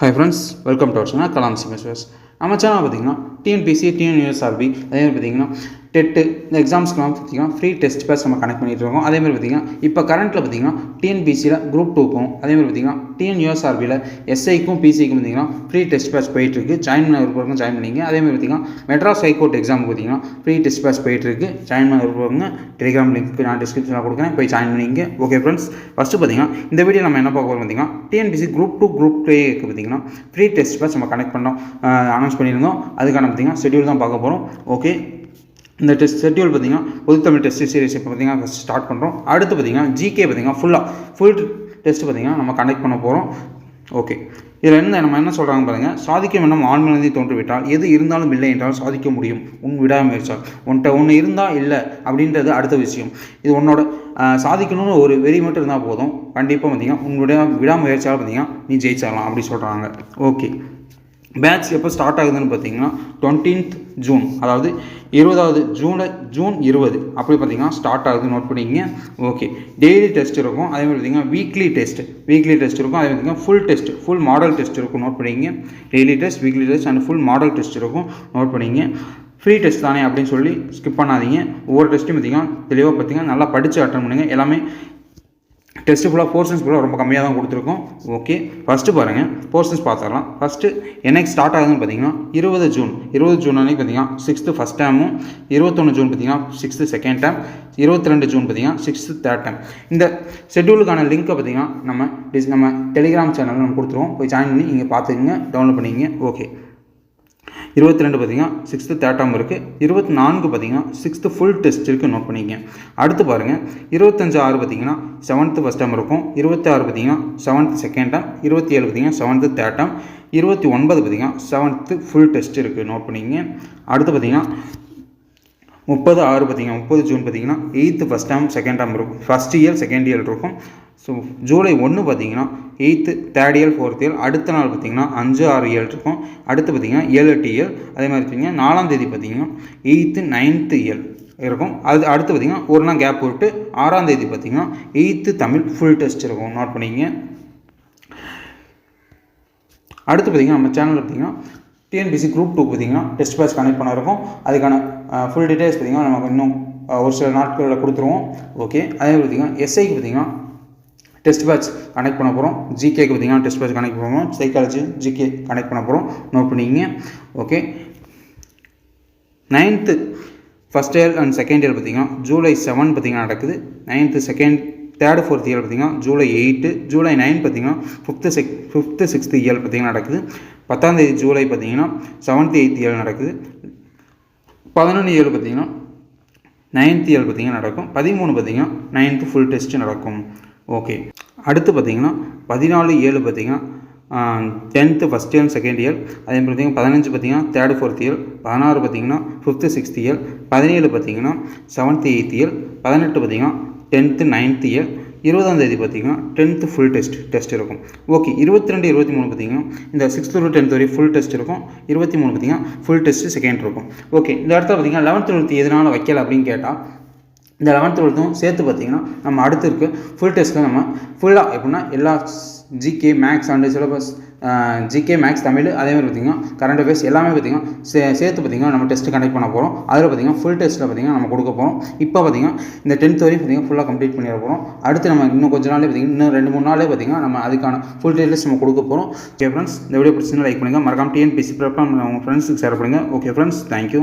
Hi friends welcome to our channel Kalam சிமெஸ்வர்ஸ் நம்ம channel பார்த்தீங்கன்னா TNPSC TNUSRB அதே மாதிரி பார்த்தீங்கன்னா டெட்டு இந்த எக்ஸாம்ஸ்க்குலாம் பார்த்தீங்கன்னா ஃப்ரீ டெஸ்ட் பேஸ் நம்ம கனெக்ட் பண்ணிகிட்டு இருக்கோம். அதே மாதிரி பார்த்தீங்கன்னா இப்போ கரண்ட்டில் பார்த்தீங்கன்னா டிஎன்பிசியில் குரூப் டூக்கும் அதேமாதிரி பார்த்தீங்கன்னா டிஎன்யூஎஸ்ஆர்பியில் எஸ்ஐக்கும் பிசிக்கும் பார்த்தீங்கன்னா ஃப்ரீ டெஸ்ட் பேஸ் போயிட்டுருக்கு ஜாயின் பண்ண விருப்பம் ஜாயின் பண்ணிங்க. அதே மாதிரி பார்த்தீங்கன்னா மெட்ராஸ் ஹைகோர்ட் எக்ஸாமுக்கு பார்த்தீங்கன்னா ஃப்ரீ டெஸ்ட் பேஸ் போயிட்டுருக்கு ஜாயின் பண்ண விருப்பம் டெலிகிராம் லிங்க் நான் டிஸ்கிரிப்ஷனில் கொடுக்குறேன். போய் ஜாயின் பண்ணிங்க. ஓகே ஃப்ரெண்ட்ஸ் ஃபஸ்ட்டு பார்த்தீங்கன்னா இந்த வீடியோ நம்ம என்ன பார்க்க போகிறோம் பார்த்தீங்கன்னா டிஎன்பிசி குரூப் டூ குரூப் த்ரீக்கு பார்த்தீங்கன்னா ஃப்ரீ டெஸ்ட் பேஸ் நம்ம கனெக்ட் பண்ணோம். அனௌன்ஸ் பண்ணியிருந்தோம். அதுக்கான பார்த்தீங்கன்னா ஷெட்யூல் தான் பார்க்க போகிறோம் ஓகே இந்த டெஸ்ட் ஷெட்யூல் பார்த்தீங்கன்னா பொதுத்தமிழ் டெஸ்ட் சீரிஸ் இப்போ பார்த்தீங்கன்னா ஃபஸ்ட் ஸ்டார்ட் பண்ணுறோம் அடுத்து பார்த்தீங்கன்னா ஜிகே பார்த்தீங்கன்னா ஃபுல்லாக ஃபுல் டெஸ்ட் பார்த்தீங்கன்னா நம்ம கண்டக்ட் பண்ண போகிறோம் ஓகே இதில் என்ன நம்ம என்ன சொல்கிறாங்க பாருங்கள் சாதிக்கும் எண்ணம் ஆண்மனதை தோன்றுவிட்டால் எது இருந்தாலும் இல்லை என்றால் சாதிக்க முடியும். உன் விடாமுயற்சால் உன்கிட்ட ஒன்று இருந்தால் இல்லை அப்படின்றது அடுத்த விஷயம். இது உன்னோட சாதிக்கணும்னு ஒரு வெறி மட்டும் இருந்தால் போதும். கண்டிப்பாக பார்த்தீங்கன்னா உங்களுடைய விடாமுயற்சியால் பார்த்தீங்கன்னா நீ ஜெயிச்சிடலாம் அப்படி சொல்கிறாங்க ஓகே பேட்ச் எப்போ ஸ்டார்ட் ஆகுதுன்னு பார்த்தீங்கன்னா டுவெண்ட்டீன்த் ஜூன் அதாவது இருபதாவது ஜூலை ஜூன் இருபது. அப்படி பார்த்தீங்கன்னா ஸ்டார்ட் ஆகுது நோட் பண்ணிக்கங்க. ஓகே டெய்லி டெஸ்ட் இருக்கும். அதே மாதிரி பார்த்தீங்கன்னா வீக்லி டெஸ்ட் வீக்லி டெஸ்ட் இருக்கும். அதே மாதிரி பார்த்தீங்கன்னா full test full model test இருக்கும். நோட் பண்ணிக்கங்க. Daily test weekly test and full model test இருக்கும். நோட் பண்ணிங்க ஃப்ரீ டெஸ்ட் தானே அப்படின்னு சொல்லி ஸ்கிப் பண்ணாதீங்க. ஒவ்வொரு டெஸ்ட்டும் பார்த்தீங்கன்னா தெளிவாக பார்த்தீங்கன்னா நல்லா படித்து அட்டன் பண்ணுங்கள் எல்லாமே டெஸ்ட் ஃபுல்லாக போர்ஷன்ஸ் ஃபுல்லாக ரொம்ப கம்மியாக தான் கொடுத்துருக்கோம். ஓகே ஃபஸ்ட்டு பாருங்கள் போர்ஷன்ஸ் பார்த்துடலாம் ஃபஸ்ட்டு என்னைக்கு ஸ்டார்ட் ஆகுதுன்னு பார்த்தீங்கன்னா இருபது ஜூன். இருபது ஜூன் அன்னைக்கு பார்த்தீங்கன்னா சிக்ஸ்த்து ஃபஸ்ட் டேமும் இருபத்தொன்று ஜூன் பார்த்தீங்கன்னா சிக்ஸ்த்து செகண்ட் டேம் இருபத்தி ரெண்டு ஜூன் பார்த்தீங்கன்னா சிக்ஸ்த்து தேர்ட் டேம் இந்த ஷெட்யூலுக்கான லிங்க்கை பார்த்தீங்கன்னா நம்ம டிஸ் நம்ம டெலிகிராம் சேனலில் நம்ம கொடுத்துருவோம். போய் ஜாயின் பண்ணி நீங்கள் பார்த்துக்குங்க டவுன்லோட் பண்ணிக்கங்க. ஓகே இருபத்தி ரெண்டு பார்த்தீங்கன்னா சிக்ஸ்த்து தேர்ட்டாம் இருக்குது இருபத்தி நான்கு பார்த்தீங்கன்னா சிக்ஸ்த்து ஃபுல் டெஸ்ட் இருக்குது நோட் பண்ணிக்கங்க. அடுத்து பாருங்கள் இருபத்தஞ்சு ஆறு பார்த்தீங்கன்னா செவன்த்து ஃபஸ்ட் டைம் இருக்கும். இருபத்தி ஆறு பார்த்தீங்கன்னா செவன்த் செகண்ட் டைம் இருபத்தி ஏழு பார்த்தீங்கன்னா செவன்த்து தேர்ட் டைம் இருபத்தி ஒன்பது பார்த்தீங்கன்னா செவன்த்து ஃபுல் டெஸ்ட் இருக்குது நோட் பண்ணிக்கங்க. அடுத்து பார்த்தீங்கன்னா முப்பது ஆறு பார்த்தீங்கன்னா முப்பது ஜூன் பார்த்தீங்கன்னா eighth first time second time இருக்கும். ஃபஸ்ட் இயர் செகண்ட் இயர் இருக்கும். ஸோ ஜூலை ஒன்று பார்த்தீங்கன்னா eighth third year fourth year அடுத்த நாள் பார்த்தீங்கன்னா அஞ்சு ஆறு ஏழு இருக்கும். அடுத்து பார்த்தீங்கன்னா ஏழு எட்டு இயர் அதே மாதிரி பார்த்தீங்கன்னா நாலாம் தேதி பார்த்தீங்கன்னா எயித்து நைன்த்து இயர் இருக்கும். அது அடுத்து பார்த்தீங்கன்னா ஒரு நாள் கேப் விட்டு ஆறாம் தேதி பார்த்தீங்கன்னா எயித்து தமிழ் ஃபுல் டெஸ்ட் இருக்கும். நோட் பண்ணிக்கங்க. அடுத்து பார்த்தீங்கன்னா நம்ம சேனலில் பார்த்தீங்கன்னா டிஎன்பிசி குரூப் டூ பார்த்தீங்கன்னா டெஸ்ட் பேட்ச் கனெக்ட் பண்ண இருக்கும். அதுக்கான ஃபுல் டீட்டெயில்ஸ் பார்த்தீங்கன்னா நமக்கு இன்னும் ஒரு சில நாட்களில் கொடுத்துருவோம். ஓகே அதே மாதிரி பார்த்தீங்கன்னா எஸ்ஐக்கு பார்த்தீங்கன்னா டெஸ்ட் பேட்ச் கனெக்ட் பண்ண போகிறோம் ஜிகேக்கு பார்த்தீங்கன்னா டெஸ்ட் பேட்ச் கனெக்ட் பண்ண போகிறோம் சைக்காலஜி ஜிகே கனெக்ட் பண்ண போகிறோம் நோட் பண்ணிக்கிங்க. Okay ninth first year and second year பார்த்தீங்கன்னா ஜூலை செவன் பார்த்தீங்கன்னா நடக்குது. Ninth second third fourth year பார்த்தீங்கன்னா ஜூலை எயிட்டு ஜூலை நைன் பார்த்தீங்கன்னா fifth check fifth sixth year பார்த்தீங்கன்னா நடக்குது. பத்தாந்தேதி ஜூலை பார்த்தீங்கன்னா செவன்த்து எயித்து இயர் நடக்குது. பதினொன்று ஏழு பார்த்தீங்கன்னா நைன்த் இயர் பார்த்தீங்கன்னா நடக்கும். பதிமூணு பார்த்தீங்கன்னா நைன்த்து ஃபுல் டெஸ்ட்டு நடக்கும். ஓகே அடுத்து பார்த்தீங்கன்னா பதினாலு ஏழு பார்த்தீங்கன்னா tenth first year second year அதே மாதிரி பார்த்தீங்கன்னா பதினஞ்சு பார்த்தீங்கன்னா தேர்டு ஃபோர்த் இயர் பதினாறு பார்த்தீங்கன்னா ஃபிஃப்த்து சிக்ஸ்த் இயர் பதினேழு பார்த்தீங்கன்னா செவன்த்து எயித் இயர் பதினெட்டு பார்த்தீங்கன்னா டென்த்து நைன்த் இயர் இருபதாம் தேதி பார்த்தீங்கன்னா டென்த்து ஃபுல் டெஸ்ட் டெஸ்ட் இருக்கும். ஓகே இருபத்தி ரெண்டு இருபத்தி மூணு பார்த்தீங்கன்னா இந்த சிக்ஸ்த்து டு டென்த் வரை ஃபுல் டெஸ்ட் இருக்கும். இருபத்தி மூணு பார்த்தீங்கன்னா ஃபுல் டெஸ்ட்டு செகண்ட் இருக்கும். ஓகே இந்த இடத்துல பார்த்தீங்கன்னா லெவன்த் டுவெல்த் எதனால் வைக்கல அப்படின்னு கேட்டால் இந்த லெவன்த் டுவெல்த்தும் சேர்த்து பார்த்தீங்கன்னா நம்ம அடுத்து இருக்க ஃபுல் டெஸ்ட்டில் நம்ம ஃபுல்லாக எப்படின்னா எல்லா GK maths and syllabus GK maths Tamil அதே மாதிரி பார்த்தீங்கன்னா கரண்ட் அஃபேர்ஸ் எல்லாமே பார்த்தீங்கன்னா சே சேர்த்து பார்த்தீங்கன்னா நம்ம டெஸ்ட் கண்டக்ட் பண்ண போகிறோம் அதில் பார்த்தீங்கன்னா ஃபுல் டெஸ்ட்டில் பார்த்தீங்கன்னா நம்ம கொடுக்க போகிறோம் இப்போ பார்த்தீங்கன்னா இந்த டென்த் வரையும் பார்த்தீங்கன்னா ஃபுல்லாக கம்ப்ளீட் பண்ணிட போகிறோம் அடுத்து நம்ம இன்னும் கொஞ்ச நாளே பார்த்தீங்கன்னா இன்னும் ரெண்டு மூணு நாளே பார்த்தீங்கன்னா நம்ம அதுக்கான ஃபுல் டீட்டெயில்ஸ் நம்ம கொடுக்க போகிறோம் ஓகே ஃப்ரெண்ட்ஸ் இந்த வீடியோ பிடிச்சிருந்தா லைக் பண்ணுங்கள் மறக்காம டிஎன்பிசி ப்ரிப்பேர் உங்கள் ஃப்ரெண்ட்ஸுக்கு ஷேர் பண்ணுங்கள் ஓகே ஃப்ரெண்ட்ஸ் தேங்க்யூ